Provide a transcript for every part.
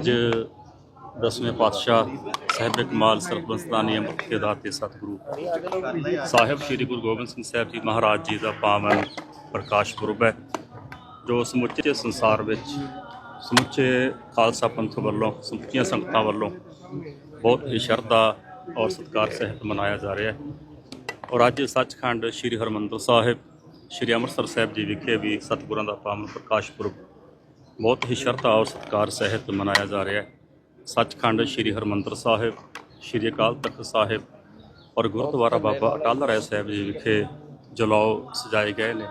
ਅੱਜ ਦਸਵੇਂ ਪਾਤਸ਼ਾਹ ਸਾਹਿਬ ਕਮਾਲ ਸਰਬੰਸਤਾਨੀ ਅੰਮ੍ਰਿਤ ਦੇ ਦਾਤੇ ਸਤਿਗੁਰੂ ਸਾਹਿਬ ਸ੍ਰੀ ਗੁਰੂ ਗੋਬਿੰਦ ਸਿੰਘ ਸਾਹਿਬ ਜੀ ਮਹਾਰਾਜ ਜੀ ਦਾ ਪਾਵਨ ਪ੍ਰਕਾਸ਼ ਪੁਰਬ ਹੈ, ਜੋ ਸਮੁੱਚੇ ਸੰਸਾਰ ਵਿੱਚ, ਸਮੁੱਚੇ ਖਾਲਸਾ ਪੰਥ ਵੱਲੋਂ, ਸਮੁੱਚੀਆਂ ਸੰਗਤਾਂ ਵੱਲੋਂ ਬਹੁਤ ਹੀ ਸ਼ਰਧਾ ਔਰ ਸਤਿਕਾਰ ਸਹਿਤ ਮਨਾਇਆ ਜਾ ਰਿਹਾ ਹੈ। ਔਰ ਅੱਜ ਸੱਚਖੰਡ ਸ੍ਰੀ ਹਰਮੰਦਰ ਸਾਹਿਬ, ਸ੍ਰੀ ਅੰਮ੍ਰਿਤਸਰ ਸਾਹਿਬ ਜੀ ਵਿਖੇ ਵੀ ਸਤਿਗੁਰਾਂ ਦਾ ਪਾਵਨ ਪ੍ਰਕਾਸ਼ ਪੁਰਬ ਬਹੁਤ ਹੀ ਸ਼ਰਧਾ ਔਰ ਸਤਿਕਾਰ ਸਹਿਤ ਮਨਾਇਆ ਜਾ ਰਿਹਾ ਹੈ। ਸੱਚਖੰਡ ਸ੍ਰੀ ਹਰਮੰਦਰ ਸਾਹਿਬ, ਸ੍ਰੀ ਅਕਾਲ ਤਖਤ ਸਾਹਿਬ ਔਰ ਗੁਰਦੁਆਰਾ ਬਾਬਾ ਅਟਲ ਰਾਏ ਸਾਹਿਬ ਜੀ ਵਿਖੇ ਜਲਾਓ ਸਜਾਏ ਗਏ ਨੇ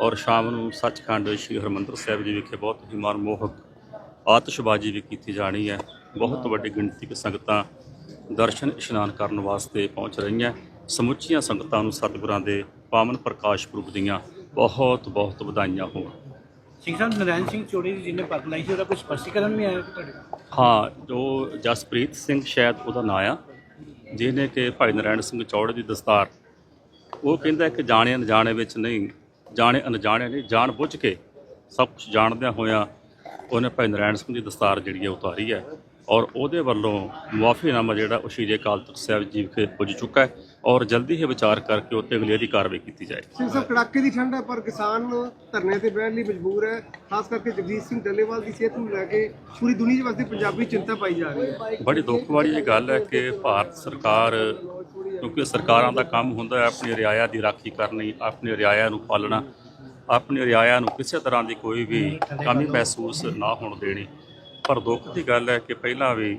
ਔਰ ਸ਼ਾਮ ਨੂੰ ਸੱਚਖੰਡ ਸ੍ਰੀ ਹਰਮੰਦਰ ਸਾਹਿਬ ਜੀ ਵਿਖੇ ਬਹੁਤ ਹੀ ਮਨਮੋਹਕ ਆਤਿਸ਼ਬਾਜ਼ੀ ਵੀ ਕੀਤੀ ਜਾਣੀ ਹੈ। ਬਹੁਤ ਵੱਡੀ ਗਿਣਤੀ ਵਿੱਚ ਸੰਗਤਾਂ ਦਰਸ਼ਨ ਇਸ਼ਨਾਨ ਕਰਨ ਵਾਸਤੇ ਪਹੁੰਚ ਰਹੀਆਂ। ਸਮੁੱਚੀਆਂ ਸੰਗਤਾਂ ਨੂੰ ਸਤਿਗੁਰਾਂ ਦੇ ਪਾਵਨ ਪ੍ਰਕਾਸ਼ ਪੁਰਬ ਦੀਆਂ ਬਹੁਤ ਬਹੁਤ ਵਧਾਈਆਂ ਹੋਣ। ਸਿੰਘ ਸਾਹਿਬ ਨਰੈਣ ਸਿੰਘ ਚੋੜੀ ਦੀ ਜਿਹਨੇ ਪੱਗ ਲਾਈ ਸੀ, ਉਹਦਾ ਕੋਈ ਸਪਸ਼ਟੀਕਰਨ ਵੀ ਆਇਆ ਤੁਹਾਡੇ ਕੋਲ? ਹਾਂ ਜੋ ਜਸਪ੍ਰੀਤ ਸਿੰਘ ਸ਼ਾਇਦ ਉਹਦਾ ਨਾਂ ਆ, ਜਿਹਨੇ ਕਿ ਭਾਈ ਨਰੈਣ ਸਿੰਘ ਚੌੜੇ ਦੀ ਦਸਤਾਰ ਉਹ ਕਹਿੰਦਾ ਕਿ ਜਾਣੇ ਅਣਜਾਣੇ ਵਿੱਚ ਨਹੀਂ, ਜਾਣੇ ਅਣਜਾਣੇ ਨਹੀਂ, ਜਾਣ ਬੁੱਝ ਕੇ ਸਭ ਕੁਝ ਜਾਣਦਿਆਂ ਹੋਇਆਂ ਉਹਨੇ ਭਾਈ ਨਰੈਣ ਸਿੰਘ ਦੀ ਦਸਤਾਰ ਜਿਹੜੀ ਹੈ ਉਤਾਰੀ ਹੈ ਔਰ ਉਹਦੇ ਵੱਲੋਂ ਮੁਆਫੀਨਾਮਾ ਜਿਹੜਾ ਉਹ ਸ਼੍ਰੀ ਅਕਾਲ ਤਖਤ ਸਾਹਿਬ ਜੀ ਵਿਖੇ ਪੁੱਜ ਚੁੱਕਾ ਹੈ ਔਰ ਜਲਦੀ ਹੀ ਵਿਚਾਰ ਕਰਕੇ ਉੱਤੇ ਅਗਲੇਰੀ ਕਾਰਵਾਈ ਕੀਤੀ ਜਾਏ ਸਿੰਘ ਸਾਹਿਬ ਕੜਾਕੇ ਦੀ ਠੰਡ ਹੈ ਪਰ ਕਿਸਾਨ ਧਰਨੇ ਤੇ ਬਹਿਣ ਲਈ ਮਜਬੂਰ ਹੈ ਖਾਸ ਕਰਕੇ ਜਗਜੀਤ ਸਿੰਘ ਡੱਲੇਵਾਲ ਦੀ ਸਿਹਤ ਨੂੰ ਲੈ ਕੇ ਪੂਰੀ ਦੁਨੀਆ 'ਚ ਵਸਦੀ ਪੰਜਾਬੀ ਚਿੰਤਾ ਪਾਈ ਜਾ ਰਹੀ ਹੈ। ਬੜੀ ਦੁੱਖ ਵਾਲੀ ਇਹ ਗੱਲ ਹੈ ਕਿ ਭਾਰਤ ਸਰਕਾਰ ਕਿਉਂਕਿ ਸਰਕਾਰਾਂ ਦਾ ਕੰਮ ਹੁੰਦਾ ਹੈ ਆਪਣੀ ਰਿਆਇਆ ਦੀ ਰਾਖੀ ਕਰਨੀ ਆਪਣੀ ਰਿਆਇਆ ਨੂੰ ਪਾਲਣਾ ਆਪਣੀ ਰਿਆਇਆ ਨੂੰ ਕਿਸੇ ਤਰ੍ਹਾਂ ਦੀ ਕੋਈ ਵੀ ਕਮੀ ਮਹਿਸੂਸ ਨਾ ਹੋਣ ਦੇਣੀ। ਪਰ ਦੁੱਖ ਦੀ ਗੱਲ ਹੈ ਕਿ ਪਹਿਲਾਂ ਵੀ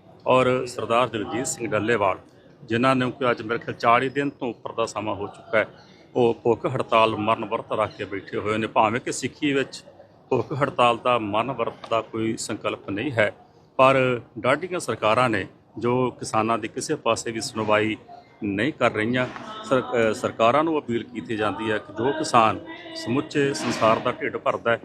ਔਰ ਸਰਦਾਰ ਦਿਲਜੀਤ ਸਿੰਘ ਡੱਲੇਵਾਲ, ਜਿਨ੍ਹਾਂ ਨੇ ਕਿ ਅੱਜ ਮੇਰੇ ਖਿਆਲ 40 ਦਿਨ ਤੋਂ ਉੱਪਰ ਦਾ ਸਮਾਂ ਹੋ ਚੁੱਕਾ ਹੈ, ਉਹ ਭੁੱਖ ਹੜਤਾਲ ਮਰਨ ਵਰਤ ਰੱਖ ਕੇ ਬੈਠੇ ਹੋਏ ਨੇ। ਭਾਵੇਂ ਕਿ ਸਿੱਖੀ ਵਿੱਚ ਭੁੱਖ ਹੜਤਾਲ ਦਾ ਮਰਨ ਵਰਤ ਦਾ ਕੋਈ ਸੰਕਲਪ ਨਹੀਂ ਹੈ, ਪਰ ਡਾਢੀਆਂ ਸਰਕਾਰਾਂ ਨੇ ਜੋ ਕਿਸਾਨਾਂ ਦੀ ਕਿਸੇ ਪਾਸੇ ਵੀ ਸੁਣਵਾਈ ਨਹੀਂ ਕਰ ਰਹੀਆਂ ਸਰਕਾਰਾਂ ਨੂੰ ਅਪੀਲ ਕੀਤੀ ਜਾਂਦੀ ਹੈ ਕਿ ਜੋ ਕਿਸਾਨ ਸਮੁੱਚੇ ਸੰਸਾਰ ਦਾ ਢਿੱਡ ਭਰਦਾ ਹੈ,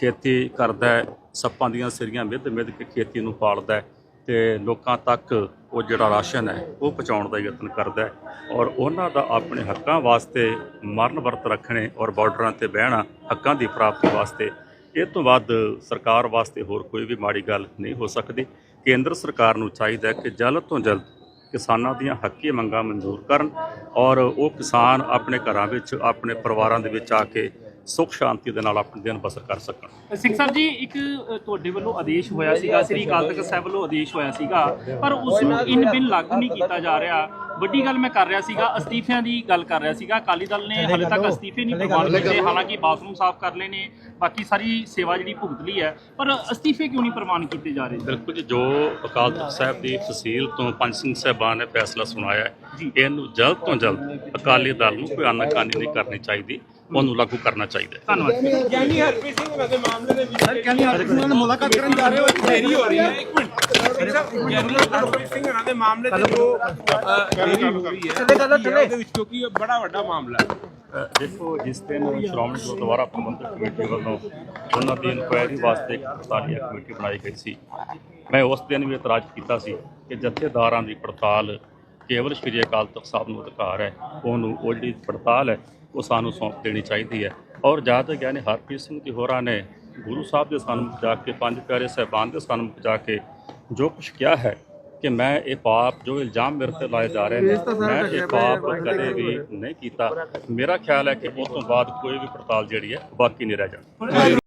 ਖੇਤੀ ਕਰਦਾ ਹੈ, ਸੱਪਾਂ ਦੀਆਂ ਸਿਰੀਆਂ ਮਿੱਧ ਮਿੱਧ ਕੇ ਖੇਤੀ ਨੂੰ ਪਾਲਦਾ ਹੈ ਤੇ ਲੋਕਾਂ ਤੱਕ ਉਹ ਜਿਹੜਾ ਰਾਸ਼ਨ ਹੈ, ਉਹ ਪਹੁੰਚਾਉਣ ਦਾ ਯਤਨ ਕਰਦਾ ਹੈ ਔਰ ਉਹਨਾਂ ਦਾ ਆਪਣੇ ਹੱਕਾਂ ਵਾਸਤੇ ਮਰਨ ਵਰਤ ਰੱਖਣੇ ਔਰ ਬਾਰਡਰਾਂ ਤੇ ਬਹਿਣਾ ਹੱਕਾਂ ਦੀ ਪ੍ਰਾਪਤੀ ਵਾਸਤੇ, ਇਹ ਤੋਂ ਵੱਧ ਸਰਕਾਰ ਵਾਸਤੇ ਹੋਰ ਕੋਈ ਵੀ ਮਾੜੀ ਗੱਲ ਨਹੀਂ ਹੋ ਸਕਦੀ। ਕੇਂਦਰ ਸਰਕਾਰ ਨੂੰ ਚਾਹੀਦਾ ਹੈ ਕਿ ਜਲਦ ਤੋਂ ਜਲਦ ਕਿਸਾਨਾਂ ਦੀਆਂ ਹੱਕੀ ਮੰਗਾਂ ਮਨਜ਼ੂਰ ਕਰਨ ਔਰ ਉਹ ਕਿਸਾਨ ਆਪਣੇ ਘਰਾਂ ਵਿੱਚ, ਆਪਣੇ ਪਰਿਵਾਰਾਂ ਦੇ ਵਿੱਚ ਆ ਕੇ ਸੁੱਖ ਸ਼ਾਂਤੀ ਦੇ ਨਾਲ ਆਪਣੇ ਦਿਨ ਬਸਰ ਕਰ ਸਕਣ। ਸਿੰਘ ਸਾਹਿਬ ਜੀ ਇੱਕ ਅ, ਤੁਹਾਡੇ ਵੱਲੋਂ ਆਦੇਸ਼ ਹੋਇਆ ਸੀਗਾ ਸ੍ਰੀ ਅਕਾਲ ਤਖਤ ਸਾਹਿਬ ਵੱਲੋਂ ਆਦੇਸ਼ ਹੋਇਆ ਸੀਗਾ ਪਰ ਉਸ ਨੂੰ ਇਨ ਬਿਨ ਲਾਗੂ ਨਹੀਂ ਕੀਤਾ ਜਾ ਰਿਹਾ। ਵੱਡੀ ਗੱਲ ਮੈਂ ਕਰ ਰਿਹਾ ਸੀਗਾ ਅਸਤੀਫਿਆਂ ਦੀ ਗੱਲ ਕਰ ਰਿਹਾ ਸੀਗਾ। ਅਕਾਲੀ ਦਲ ਨੇ ਹਾਲੇ ਤੱਕ ਅਸਤੀਫੇ ਨਹੀਂ ਪ੍ਰਵਾਨ ਕੀਤੇ ਹਾਲਾਂਕਿ ਬਾਥਰੂਮ ਸਾਫ਼ ਕਰ ਲਏ ਨੇ ਬਾਕੀ ਸਾਰੀ ਸੇਵਾ ਜਿਹੜੀ ਭੁਗਤ ਲਈ ਹੈ। ਪਰ ਅਸਤੀਫੇ ਕਿਉਂ ਨਹੀਂ ਪ੍ਰਵਾਨ ਕੀਤੇ ਜਾ ਰਹੇ? ਬਿਲਕੁਲ ਜੀ ਜੋ ਅਕਾਲ ਤਖਤ ਸਾਹਿਬ ਦੀ ਤਹਿਸੀਲ ਤੋਂ ਪੰਜ ਸਿੰਘ ਸਾਹਿਬਾਨ ਨੇ ਫੈਸਲਾ ਸੁਣਾਇਆ ਹੈ ਇਹਨੂੰ ਜਲਦ ਤੋਂ ਜਲਦ ਅਕਾਲੀ ਦਲ ਨੂੰ ਕੋਈ ਆਨਾਕਾਨੀ ਨਹੀਂ ਕਰਨੀ ਚਾਹੀਦੀ। ਉਹਨੂੰ ਲਾਗੂ ਕਰਨਾ ਚਾਹੀਦਾ ਹੈ। ਧੰਨਵਾਦ। ਗਿਆਨੀ ਹਰਪ੍ਰੀਤ ਸਿੰਘ ਉਹਨਾਂ ਦੇ ਮਾਮਲੇ ਦੇ ਵਿੱਚ ਸਰ ਗਿਆਨੀ ਹਰਪ੍ਰੀਤ ਸਿੰਘ ਨਾਲ ਮੁਲਾਕਾਤ ਕਰਨ ਜਾ ਰਹੇ ਹੋ ਦੇਰੀ ਹੋ ਰਹੀ ਹੈ। ਇੱਕ ਮਿੰਟ। ਸਾਹਿਬ ਗਿਆਨੀ ਹਰਪ੍ਰੀਤ ਸਿੰਘ ਉਹਨਾਂ ਦੇ ਮਾਮਲੇ ਤੇ ਜੋ ਅ, ਦੇਰੀ ਹੋ ਰਹੀ ਹੈ ਉਹਦੇ ਵਿੱਚ ਕਿਉਂਕਿ ਇਹ ਬੜਾ ਵੱਡਾ ਮਾਮਲਾ ਹੈ। ਦੇਖੋ ਜਿਸ ਦਿਨ ਸ਼੍ਰੋਮਣੀ ਗੁਰਦੁਆਰਾ ਪ੍ਰਬੰਧਕ ਕਮੇਟੀ ਵੱਲੋਂ ਉਹਨਾਂ ਦੀ ਇਨਕੁਆਇਰੀ ਵਾਸਤੇ ਇੱਕ ਪੜਤਾਲੀਆ ਕਮੇਟੀ ਬਣਾਈ ਗਈ ਸੀ ਮੈਂ ਉਸ ਦਿਨ ਵੀ ਇਤਰਾਜ਼ ਕੀਤਾ ਸੀ ਕਿ ਜਥੇਦਾਰਾਂ ਦੀ ਪੜਤਾਲ ਕੇਵਲ ਸ਼੍ਰੀ ਅਕਾਲ ਤਖਤ ਸਾਹਿਬ ਨੂੰ ਅਧਿਕਾਰ ਹੈ ਉਹਨੂੰ ਉਹ ਜਿਹੜੀ ਪੜਤਾਲ ਹੈ ਉਹ ਸਾਨੂੰ ਸੌਂਪ ਦੇਣੀ ਚਾਹੀਦੀ ਹੈ। ਔਰ ਜਦ ਗਿਆਨੀ ਹਰਪ੍ਰੀਤ ਸਿੰਘ ਜੀ ਹੋਰਾਂ ਨੇ ਗੁਰੂ ਸਾਹਿਬ ਦੇ ਸਨਮੁਖ ਜਾ ਕੇ ਪੰਜ ਪਿਆਰੇ ਸਾਹਿਬਾਨ ਦੇ ਸਨਮੁਖ ਜਾ ਕੇ ਜੋ ਕੁਝ ਕਿਹਾ ਹੈ ਕਿ ਮੈਂ ਇਹ ਪਾਪ ਜੋ ਇਲਜ਼ਾਮ ਮੇਰੇ ਤੇ ਲਾਏ ਜਾ ਰਹੇ ਨੇ ਮੈਂ ਇਹ ਪਾਪ ਕਦੇ ਵੀ ਨਹੀਂ ਕੀਤਾ। ਮੇਰਾ ਖਿਆਲ ਹੈ ਕਿ ਉਸ ਤੋਂ ਬਾਅਦ ਕੋਈ ਵੀ ਪੜਤਾਲ ਜਿਹੜੀ ਹੈ ਬਾਕੀ ਨਹੀਂ ਰਹਿ ਜਾਣੀ।